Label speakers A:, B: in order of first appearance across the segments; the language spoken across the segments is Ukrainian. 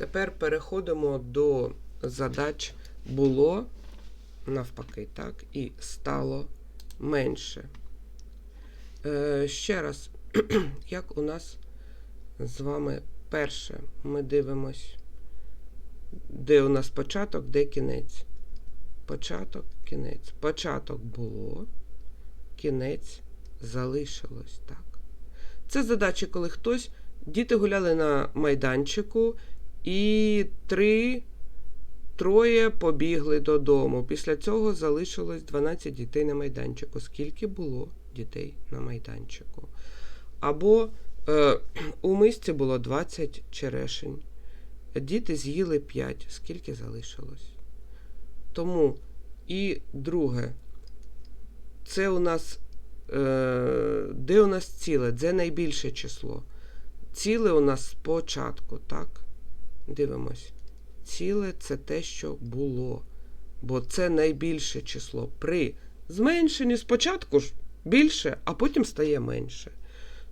A: Тепер переходимо до задач було навпаки, так, і стало менше. Е, ще раз, як у нас з вами перше, ми дивимось, де у нас початок, де кінець. Початок, кінець. Початок було, кінець залишилось, так. Це задачі, коли хтось, діти гуляли на майданчику, і три, троє побігли додому. Після цього залишилось 12 дітей на майданчику. Скільки було дітей на майданчику? Або е, у мисці було 20 черешень. Діти з'їли 5. Скільки залишилось? Тому і друге, це у нас е, де у нас ціле? Де найбільше число? Ціле у нас спочатку, так? Дивимось. Ціле це те, що було. Бо це найбільше число. При зменшенні спочатку ж більше, а потім стає менше.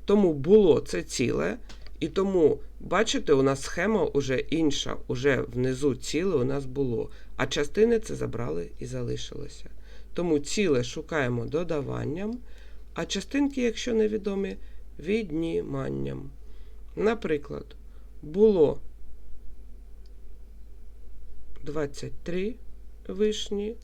A: Тому було це ціле. І тому, бачите, у нас схема вже інша. Уже внизу ціле у нас було. А частини це забрали і залишилося. Тому ціле шукаємо додаванням, а частинки, якщо невідомі, відніманням. Наприклад, було 23 вишні,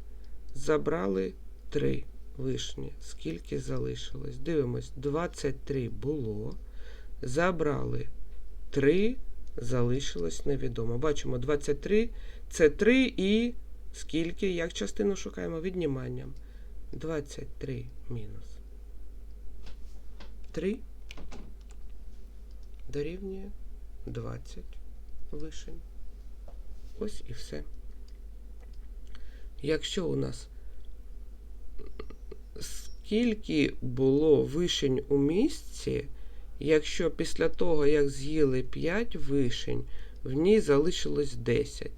A: забрали 3 вишні. Скільки залишилось? Дивимось, 23 було, забрали 3, залишилось невідомо. Бачимо, 23 це 3 і скільки, як частину шукаємо? Відніманням. 23 мінус 3 дорівнює 20 вишень. Ось і все. Якщо у нас скільки було вишень у місці, якщо після того, як з'їли 5 вишень, в ній залишилось 10.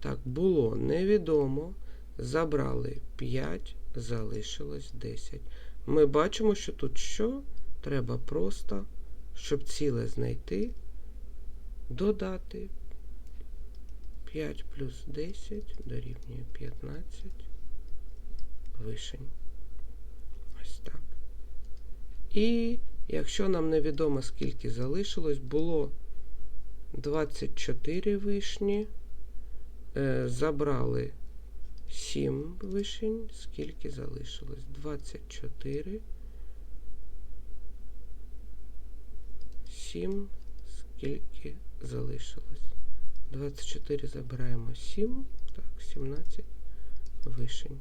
A: Так, було невідомо. Забрали 5, залишилось 10. Ми бачимо, що тут що? Треба просто, щоб ціле знайти, додати 5 плюс 10 дорівнює 15 вишень. Ось так. І якщо нам невідомо, скільки залишилось, було 24 вишні, е, забрали 7 вишень, скільки залишилось? 24. 7, скільки залишилось? 24 забираємо 7, так, 17 вишень.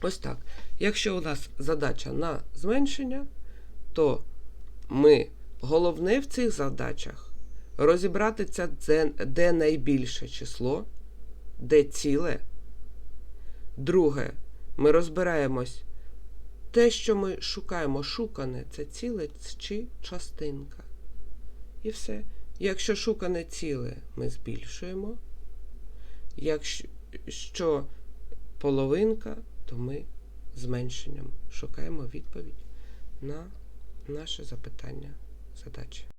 A: Ось так. Якщо у нас задача на зменшення, то ми головне в цих задачах розібрати це, де, де найбільше число, де ціле. Друге, ми розбираємось те, що ми шукаємо, шукане це ціле чи частинка. І все. Якщо шукане ціле, ми збільшуємо. Якщо половинка, то ми зменшенням шукаємо відповідь на наше запитання задачі.